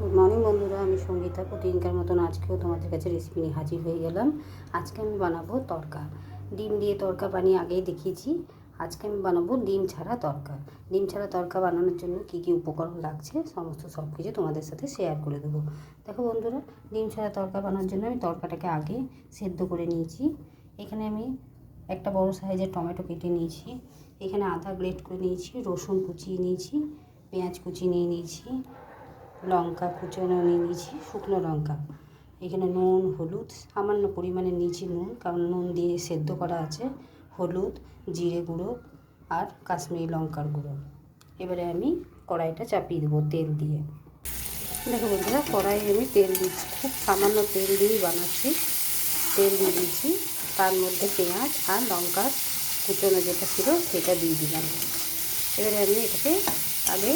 Good morning বন্ধুরা। আমি সঙ্গীতা প্রতিদিনকার মতন আজকেও তোমাদের কাছে রেসিপি নিয়ে হাজির হয়ে গেলাম। আজকে আমি বানাবো তরকা। ডিম দিয়ে তরকা বানিয়ে আগেই দেখিয়েছি। আজকে আমি বানাবো ডিম ছাড়া তরকা। ডিম ছাড়া তরকা বানানোর জন্য কী কী উপকরণ লাগছে, সমস্ত সব কিছু তোমাদের সাথে শেয়ার করে দেবো। দেখো বন্ধুরা, ডিম ছাড়া তরকা বানানোর জন্য আমি তরকাটাকে আগে সেদ্ধ করে নিয়েছি। এখানে আমি একটা বড় সাইজের টমেটো কেটে নিয়েছি। এখানে আদা গ্রেট করে নিয়েছি, রসুন কুচিয়ে নিয়েছি, পেঁয়াজ কুচি নিয়ে নিয়েছি লঙ্কা কুচনো নিয়ে নিয়েছি, শুকনো লঙ্কা। এখানে নুন, হলুদ, সামান্য পরিমাণে নিয়েছি নুন, কারণ নুন দিয়ে সেদ্ধ করা আছে। হলুদ, জিরে গুঁড়ো আর কাশ্মীরি লঙ্কার গুঁড়ো। এবারে আমি কড়াইটা চাপিয়ে দেবো তেল দিয়ে। দেখো বন্ধুরা কড়াই আমি তেল দিচ্ছি, খুব সামান্য তেল দিয়েই বানাচ্ছি। তেল দিয়ে দিয়েছি তার মধ্যে পেঁয়াজ আর লঙ্কার কুচনো যেটা ছিল সেটা দিয়ে দিলাম। এবারে আমি এটাকে আগে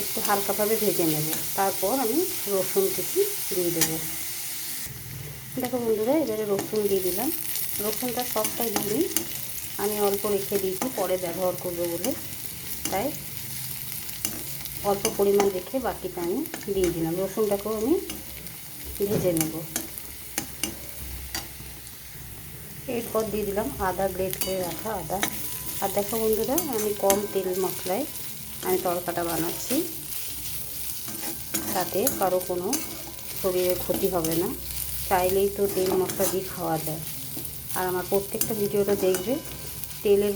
একটু হালকাভাবে ভেজে নেব। তারপর আমি রসুন কুচি দিয়ে দেবো। দেখো বন্ধুরা, এবারে রসুন দিয়ে দিলাম। রসুনটা সবটাই দিইনি আমি অল্প রেখে দিয়েছি, পরে ব্যবহার করব বলে। তাই অল্প পরিমাণ রেখে বাকিটা আমি দিয়ে দিলাম। রসুনটাকেও আমি ভেজে নেব। এরপর দিয়ে দিলাম আদা, গ্রেট করে রাখা আদা। আর দেখো বন্ধুরা, আমি কম তেল মশলায় তরকাটা বানাচ্ছি। তাতে কারও কোনো শরীরে ক্ষতি হবে না। চাইলেই তো তেল, মশলা দিয়ে খাওয়া যায়। আর আমার প্রত্যেকটা ভিডিওটা দেখবে, তেলের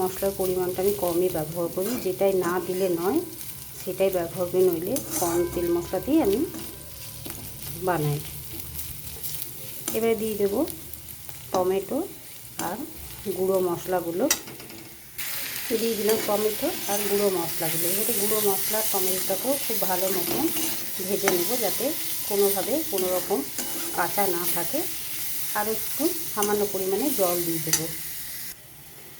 মশলার পরিমাণটা আমি কমই ব্যবহার করি। যেটাই না দিলে নয়, সেটাই ব্যবহার করি, নইলে কম তেল, মশলা দিয়ে আমি বানাই। এবারে দিয়ে দেবো টমেটো আর গুঁড়ো মশলাগুলো। দিয়ে দিলাম টমেটো আর গুঁড়ো মশলা মশলাগুলো এবারে গুঁড়ো মশলা, টমেটোটাকেও খুব ভালো মতন ভেজে নেব যাতে কোনোভাবে কোনো রকম কাঁচা না থাকে। আর একটু সামান্য পরিমাণে জল দিয়ে দেবো।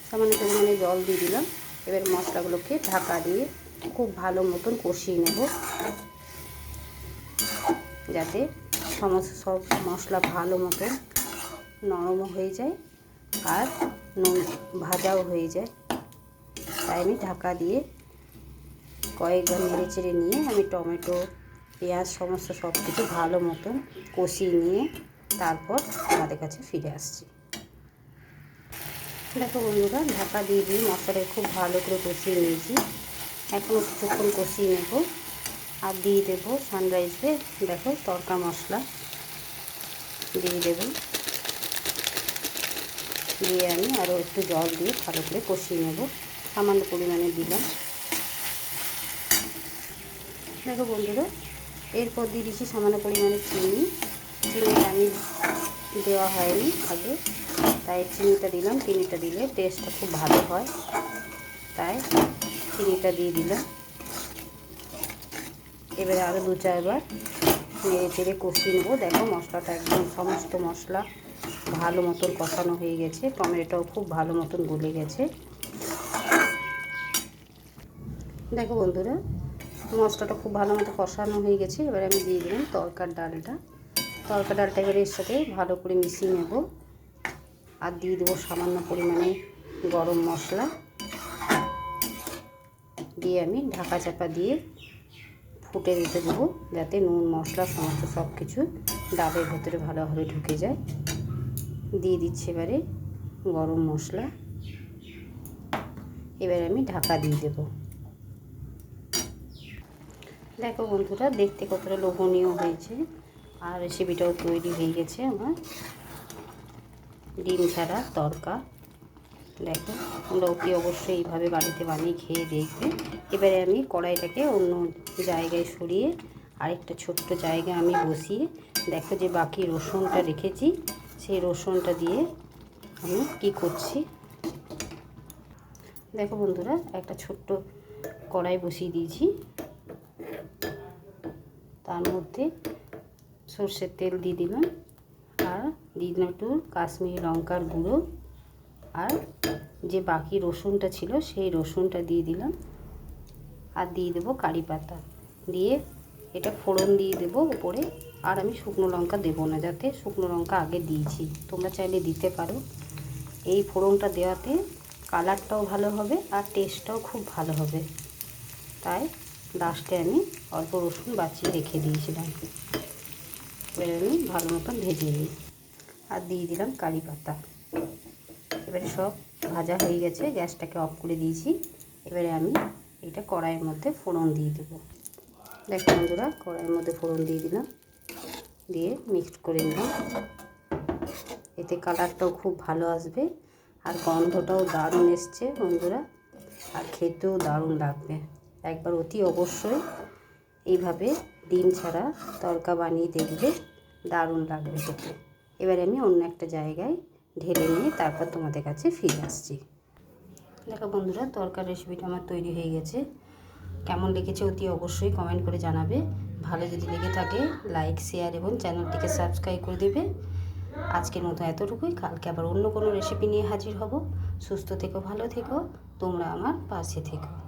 সামান্য পরিমাণে জল দিয়ে দিলাম। এবার মশলাগুলোকে ঢাকা দিয়ে খুব ভালো মতন কষিয়ে নেব। যাতে সমস্ত সব মশলা ভালো মতন নরমও হয়ে যায় আর নুন ভাজাও হয়ে যায়। তাই আমি ঢাকা দিয়ে কয়েকবার নেড়ে চেড়ে নিয়ে আমি টমেটো, পেঁয়াজ সমস্ত সব কিছু ভালো মতন কষিয়ে নিয়ে তারপর আমাদের কাছে ফিরে আসছি। দেখো বন্ধুরা, ঢাকা দিয়ে দিয়ে মশলাটা খুব ভালো করে কষিয়ে নিয়েছি এখনও কিছুক্ষণ কষিয়ে নেব আর দিয়ে দেবো সানরাইজে দেখো তরকা মশলা দিয়ে দেবো। দিয়ে আমি আরও একটু জল দিয়ে ভালো করে কষিয়ে নেব। সামান্য পরিমাণে দিলাম। দেখো বন্ধুরা, এরপর দিয়ে দিচ্ছি সামান্য পরিমাণে চিনি। চিনিটা আমি দেওয়া হয়নি আগে, তাই চিনিটা দিলাম। চিনিটা দিলে টেস্টটা খুব ভালো হয়। তাই চিনিটা দিয়ে দিলাম। এবারে আরও দু চারবার নেড়ে চেড়ে কষিয়ে নেব। দেখো মশলাটা একদম সমস্ত মশলা ভালো মতন কষানো হয়ে গেছে। টমেটোটাও খুব ভালো মতন গলে গেছে। দেখো বন্ধুরা, মশলাটা খুব ভালো মতো কষানো হয়ে গেছে। এবার আমি দিয়ে দিলাম তরকার ডালটা। তরকার ডালটা এবার এর সাথে ভালো করে মিশিয়ে নেব। আর দিয়ে দেবো সামান্য পরিমাণে গরম মশলা। দিয়ে আমি ঢাকা চাপা দিয়ে ফুটে দিতে দেবো, যাতে নুন, মশলা, সমস্ত সব কিছু ডালের ভেতরে ভালোভাবে ঢুকে যায়। দিয়ে দিচ্ছি এবারে গরম মশলা। এবারে আমি ঢাকা দিয়ে দেব। দেখো বন্ধুরা, দেখতে কতটা লোভনীয় হয়েছে। আর রেসিপিটাও তৈরি হয়ে গেছে আমার। ডিম ছাড়া তরকা দেখো, তোমরা অতি অবশ্যই এইভাবে বাড়িতে বানিয়ে খেয়ে দেখবে। এবারে আমি কড়াইটাকে অন্য জায়গায় সরিয়ে আরেকটা ছোট্ট জায়গায় আমি বসিয়ে, দেখো যে বাকি রসুনটা রেখেছি। সেই রসুনটা দিয়ে আমি কি করছি? দেখো বন্ধুরা, একটা ছোট্ট কড়াই বসিয়ে দিয়েছি। তার মধ্যে সর্ষের তেল দিয়ে দিলাম। আর দিলাম একটু কাশ্মীরি লঙ্কার গুঁড়ো। আর যে বাকি রসুনটা ছিল, সেই রসুনটা দিয়ে দিলাম। আর দিয়ে দেবো কারি পাতা। দিয়ে এটা ফোড়ন দিয়ে দেবো উপরে। আর আমি শুকনো লঙ্কা দেবো না, যাতে শুকনো লঙ্কা আগে দিয়েছি। তোমরা চাইলে দিতে পারো। এই ফোড়নটা দেওয়াতে কালারটাও ভালো হবে আর টেস্টটাও খুব ভালো হবে। তাই লাস্টে আমি অল্প রসুন বাঁচিয়ে রেখে দিয়েছিলাম। এবার আমি ভালো মতন ভেজে নিই। আর দিয়ে দিলাম কারি পাতা। এবারে সব ভাজা হয়ে গেছে, গ্যাসটাকে অফ করে দিয়েছি। এবারে আমি এটা কড়াইয়ের মধ্যে ফোড়ন দিয়ে দেবো। দেখো বন্ধুরা, কড়াইয়ের মধ্যে ফোড়ন দিয়ে দিলাম। দিয়ে মিক্সড করে নিলাম। এতে কালারটাও খুব ভালো আসবে আর গন্ধটাও দারুণ এসছে বন্ধুরা। আর খেতেও দারুণ লাগবে। একবার অতি অবশ্যই এইভাবে ডিম ছাড়া তরকা বানিয়ে দেখবে, দারুণ লাগবে খেতে। এবারে আমি অন্য একটা জায়গায় ঢেলে নিয়ে তারপর তোমাদের কাছে ফিরে আসছি। দেখো বন্ধুরা, তরকার রেসিপিটা আমার তৈরি হয়ে গেছে। কেমন লেগেছে অতি অবশ্যই কমেন্ট করে জানাবে। ভালো যদি লেগে থাকে লাইক শেয়ার এবং চ্যানেলটিকে সাবস্ক্রাইব করে দেবে। আজকের মতো এতটুকুই। কালকে আবার অন্য কোনো রেসিপি নিয়ে হাজির হব। সুস্থ থেকো, ভালো থেকো। তোমরা আমার পাশে থেকো।